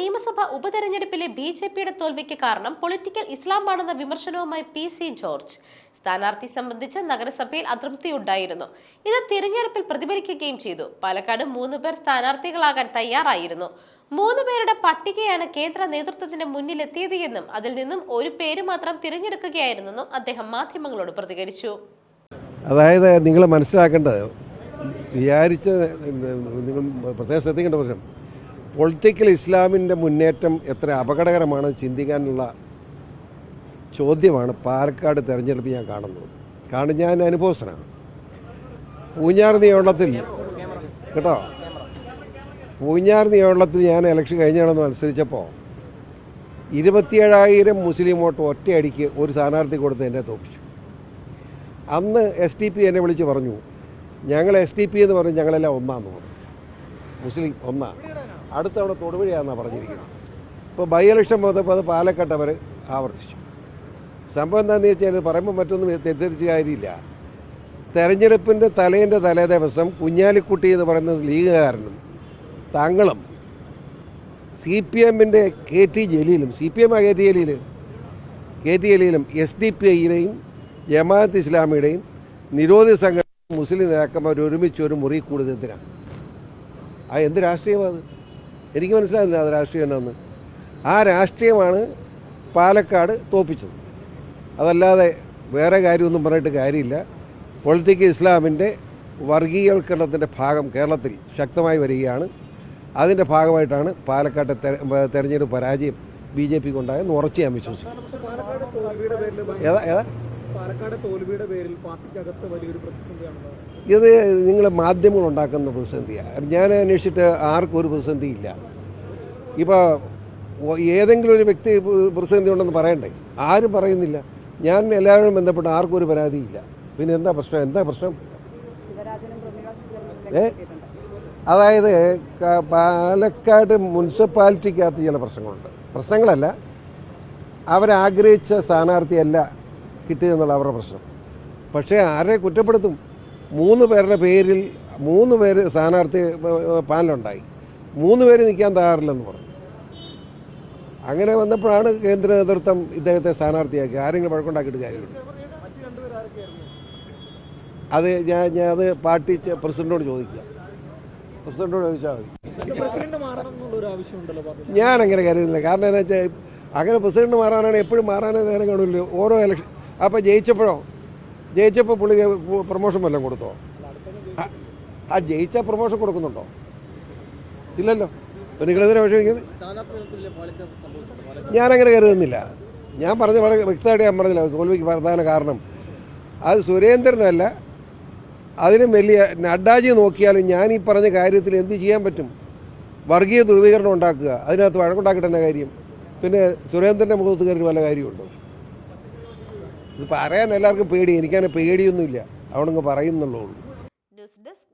നിയമസഭാ ഉപതെരഞ്ഞെടുപ്പിലെ B J പിയുടെ തോൽവിക്ക് കാരണം പൊളിറ്റിക്കൽ ഇസ്ലാമാണെന്ന വിമർശനവുമായി പി സി ജോർജ്. സ്ഥാനാർത്ഥി സംബന്ധിച്ച് നഗരസഭയിൽ അതൃപ്തിയുണ്ടായിരുന്നു. ഇത് തിരഞ്ഞെടുപ്പിൽ പ്രതിഫലിക്കുകയും ചെയ്തു. പാലക്കാട് മൂന്ന് പേർ സ്ഥാനാർത്ഥികളാകാൻ തയ്യാറായിരുന്നു. മൂന്ന് പേരുടെ പട്ടികയാണ് കേന്ദ്ര നേതൃത്വത്തിന് മുന്നിലെത്തിയത് എന്നും അതിൽ നിന്നും ഒരു പേര് മാത്രം തിരഞ്ഞെടുക്കുകയായിരുന്നെന്നും അദ്ദേഹം മാധ്യമങ്ങളോട് പ്രതികരിച്ചു. അതായത് നിങ്ങൾ മനസ്സിലാക്കേണ്ടത് വിചാരിച്ച നിങ്ങൾ പ്രത്യേകം ശ്രദ്ധിക്കേണ്ട പ്രശ്നം. പൊളിറ്റിക്കൽ ഇസ്ലാമിന്റെ മുന്നേറ്റം എത്ര അപകടകരമാണെന്ന് ചിന്തിക്കാനുള്ള ചോദ്യമാണ് പാലക്കാട് തെരഞ്ഞെടുപ്പ് ഞാൻ കാണുന്നത്. കാരണം ഞാൻ അനുഭവസ്ഥനാണ്. പൂഞ്ഞാർ നിയമത്തിൽ കേട്ടോ? പൂഞ്ഞാർ നിയമത്തിൽ ഞാൻ ഇലക്ഷൻ കഴിഞ്ഞാണെന്ന് മത്സരിച്ചപ്പോൾ ഇരുപത്തിയേഴായിരം മുസ്ലിം വോട്ട് ഒറ്റയടിക്ക് ഒരു സ്ഥാനാർത്ഥി കൊടുത്ത് എന്നെ തോപ്പിച്ചു. അന്ന് എസ് ടി പി എന്നെ വിളിച്ച് പറഞ്ഞു ഞങ്ങൾ എസ് ടി പി എന്ന് പറഞ്ഞ് ഞങ്ങളെല്ലാം ഒന്നാന്ന് പറഞ്ഞു. മുസ്ലിം ഒന്നാ. അടുത്ത തവണ തൊടുപുഴയാണെന്നാണ് പറഞ്ഞിരിക്കുന്നത്. ഇപ്പോൾ ബൈ ഇലക്ഷൻ വന്നപ്പോൾ അത് പാലക്കാട്ട് അവർ ആവർത്തിച്ചു. സംഭവം എന്താണെന്ന് വെച്ചാൽ ഇത് പറയുമ്പോൾ മറ്റൊന്നും തെറ്റിദ്ധരിച്ച കാര്യമില്ല. തെരഞ്ഞെടുപ്പിന്റെ തലേന്റെ തലേ ദിവസം കുഞ്ഞാലിക്കുട്ടി എന്ന് പറയുന്ന ലീഗുകാരനും തങ്ങളും സി പി എമ്മിന്റെ K T ജലീലും C P M K T Jaleel K T ജലീലും S D P ഐയുടെയും ജമാഅത്ത് ഇസ്ലാമിയുടെയും നിരോധിത സംഘടന മുസ്ലിം നേതാക്കന്മാർ ഒരുമിച്ച് ഒരു മുറി കൂടുതലാണ് ആ എന്ത് രാഷ്ട്രീയമാണ് എനിക്ക് മനസ്സിലാകുന്നില്ല അത് രാഷ്ട്രീയം എന്നാന്ന് ആ രാഷ്ട്രീയമാണ് പാലക്കാട് തോപ്പിച്ചത്. അതല്ലാതെ വേറെ കാര്യമൊന്നും പറഞ്ഞിട്ട് കാര്യമില്ല. പൊളിറ്റിക്കൽ ഇസ്ലാമിന്റെ വർഗീയവൽക്കരണത്തിന്റെ ഭാഗം കേരളത്തിൽ ശക്തമായി വരികയാണ്. അതിന്റെ ഭാഗമായിട്ടാണ് പാലക്കാട്ടെ തെര- തെരഞ്ഞെടുപ്പ് പരാജയം ബി ജെ പിക്ക് ഉണ്ടായെന്ന് ഞാൻ പേരിൽ ഏതാ ഏതാ? പാലക്കാട് തോൽവിയുടെ പേരിൽ പാർട്ടിക്കകത്ത് വലിയൊരു പ്രതിസന്ധിയാണെന്ന് ഇത് നിങ്ങൾ മാധ്യമങ്ങൾ ഉണ്ടാക്കുന്ന പ്രതിസന്ധിയാണ് ഞാൻ അന്വേഷിച്ചിട്ട് ആർക്കും ഒരു പ്രതിസന്ധി ഇല്ല ഇപ്പോൾ ഏതെങ്കിലും ഒരു വ്യക്തി പ്രതിസന്ധി ഉണ്ടെന്ന് പറയണ്ടേ? ആരും പറയുന്നില്ല. ഞാൻ എല്ലാവരും ബന്ധപ്പെട്ട് ആർക്കും ഒരു പരാതിയില്ല. പിന്നെ എന്താ പ്രശ്നം? എന്താ പ്രശ്നം? ഏ? അതായത് പാലക്കാട് മുനിസിപ്പാലിറ്റിക്കകത്ത് ചില പ്രശ്നങ്ങളുണ്ട്. പ്രശ്നങ്ങളല്ല. അവരാഗ്രഹിച്ച സ്ഥാനാർത്ഥിയല്ല കിട്ടിയതെന്നുള്ള അവരുടെ പ്രശ്നം. പക്ഷേ ആരെ കുറ്റപ്പെടുത്തും? മൂന്ന് പേരുടെ പേരിൽ മൂന്ന് പേര് സ്ഥാനാർത്ഥി പാനലുണ്ടായി. മൂന്ന് പേര് നിൽക്കാൻ തയ്യാറില്ലെന്ന് പറഞ്ഞു. അങ്ങനെ വന്നപ്പോഴാണ് കേന്ദ്ര നേതൃത്വം ഇദ്ദേഹത്തെ സ്ഥാനാർത്ഥിയാക്കി. ആരെങ്കിലും വഴക്കുണ്ടാക്കിയിട്ട് കാര്യമില്ല. അത് ഞാൻ ഞാൻ അത് പാർട്ടി പ്രസിഡന്റോട് ചോദിക്കുക പ്രസിഡന്റോട് ചോദിച്ചാൽ മതി. ഞാൻ അങ്ങനെ കരുതുന്നില്ല. കാരണം എന്താ വെച്ചാൽ അങ്ങനെ പ്രസിഡന്റ് മാറാനാണ് എപ്പോഴും മാറാനേ നേരം കാണില്ല ഓരോ ഇലക്ഷൻ അപ്പോൾ ജയിച്ചപ്പോഴോ? ജയിച്ചപ്പോൾ പുള്ളി പ്രൊമോഷൻ വല്ലതും കൊടുത്തോ? ആ- ജയിച്ച പ്രൊമോഷൻ കൊടുക്കുന്നുണ്ടോ? ഇല്ലല്ലോ. അപ്പോൾ നിങ്ങളെന്തിനാ വിഷമിക്കുന്നത് ഞാനങ്ങനെ കരുതുന്നില്ല. ഞാൻ പറഞ്ഞ വളരെ വ്യക്തമായിട്ട് ഞാൻ പറഞ്ഞില്ല. തോൽവിക്ക് പ്രധാന കാരണം. അത് സുരേന്ദ്രനല്ല. അതിനും വലിയ നഡ്ഡാജി നോക്കിയാലും ഞാൻ ഈ പറഞ്ഞ കാര്യത്തിൽ എന്ത് ചെയ്യാൻ പറ്റും? വർഗീയ ധ്രുവീകരണം ഉണ്ടാക്കുക. അതിനകത്ത് വഴക്കുണ്ടാക്കിയിട്ട് തന്നെ കാര്യം? പിന്നെ സുരേന്ദ്രന്റെ മുഖത്ത് കയറി വല്ല കാര്യമുണ്ടോ? ഇത് പറയാൻ എല്ലാവർക്കും പേടി എനിക്കങ്ങനെ പേടിയൊന്നുമില്ല. അവിടെ പറയുന്നുള്ളൂ. News desk